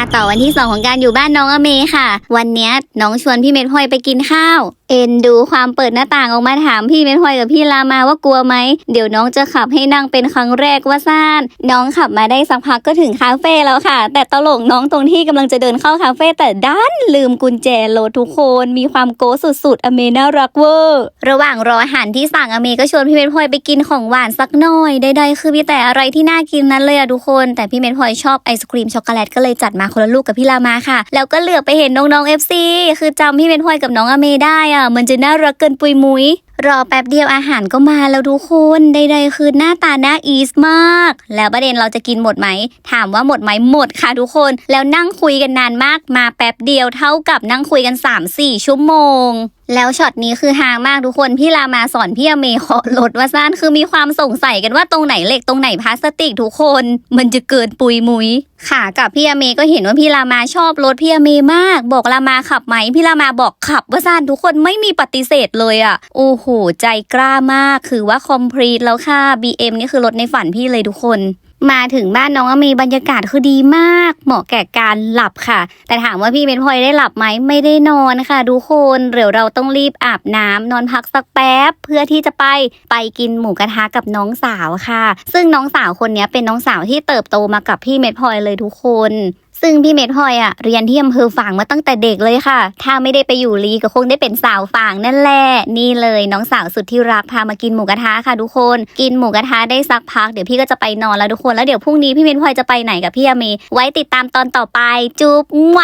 มาต่อวันที่สองของการอยู่บ้านน้องอเมค่ะ วันเนี้ยน้องชวนพี่เมทพลอยไปกินข้าว เอ็นดูความเปิดหน้าต่างออกมาถามพี่เม็ดพลอยกับพี่ลามาว่ากลัวไหม เดี๋ยวน้องจะขับให้นั่งเป็นครั้งแรกว่าซ่าน น้องขับมาได้สักพักก็ถึงคาเฟ่แล้วค่ะ แต่ตลกน้องตรงที่กำลังจะเดินเข้าคาเฟ่แต่ดันลืมกุญแจรถทุกคน มีความโก้สุดๆ อเมน่ารักเวอร์ระหว่างรออาหารที่สั่งอเมก็ชวนพี่เม็ดพลอยไปกินของหวานสักหน่อยใดๆคือมีแต่อะไรที่น่ากินนั้นเลยอะทุกคน แต่พี่เม็ดพลอยชอบไอศครีมช็อกโกแลตก็เลยจัดมาคนละลูกกับพี่ลามาค่ะ แล้วก็เหลือไปเห็นน้องๆ FC คือจำพี่เม็ดพลอยกับน้องอเมได้อะมันจะน่ารักเกินปุยมุยรอแป๊บเดียวอาหารก็มาแล้วทุกคนใดๆคือหน้าตาน่าอีสมาก แล้วประเด็นเราจะกินหมดไหม ถามว่าหมดไหมหมดค่ะทุกคน แล้วนั่งคุยกันนานมากมาแป๊บเดียวเท่ากับนั่งคุยกัน 3-4 ชั่วโมง แล้วช็อตนี้คือฮามากทุกคนพี่รามาสอนพี่อเมย์ขอลดว่าซ่านคือมีความสงสัยกันว่าตรงไหนเหล็กตรงไหนพลาสติกทุกคน มันจะเกินปุยมุยค่ะกับพี่อเมย์ก็เห็นว่าพี่รามาชอบรถพี่อเมย์มาก บอกรามาขับไหมพี่รามาบอกขับว่าซ่านทุกคนไม่มีปฏิเสธเลยอะ่ะโอ้โหใจกล้ามากคือว่าคอมพลีทแล้วค่ะ BM นี่คือรถในฝันพี่เลยทุกคน มาถึงบ้านน้องอเมย์บรรยากาศคือดีมาก เหมาะแก่การหลับค่ะ แต่ถามว่าพี่เม็ดพลอยได้หลับไหมไม่ได้นอนค่ะทุกคนเดี๋ยวเราต้องรีบอาบน้ำนอนพักสักแป๊บ เพื่อที่จะไปไปกินหมูกระทะกับน้องสาวค่ะ ซึ่งน้องสาวคนนี้เป็นน้องสาวที่เติบโตมากับพี่เมทพลอยเลยทุกคนซึ่งพี่เม็ดพลอยอะเรียนที่อำเภอฝางมาตั้งแต่เด็กเลยค่ะ ถ้าไม่ได้ไปอยู่ลีก็คงได้เป็นสาวฝางนั่นแหละ นี่เลยน้องสาวสุดที่รักพามากินหมูกระทะค่ะทุกคน กินหมูกระทะได้สักพักเดี๋ยวพี่ก็จะไปนอนแล้วทุกคนแล้วเดี๋ยวพรุ่งนี้พี่เม็ดพลอยจะไปไหนกับพี่อเมไว้ติดตามตอนต่อไปจุ๊บมั่ว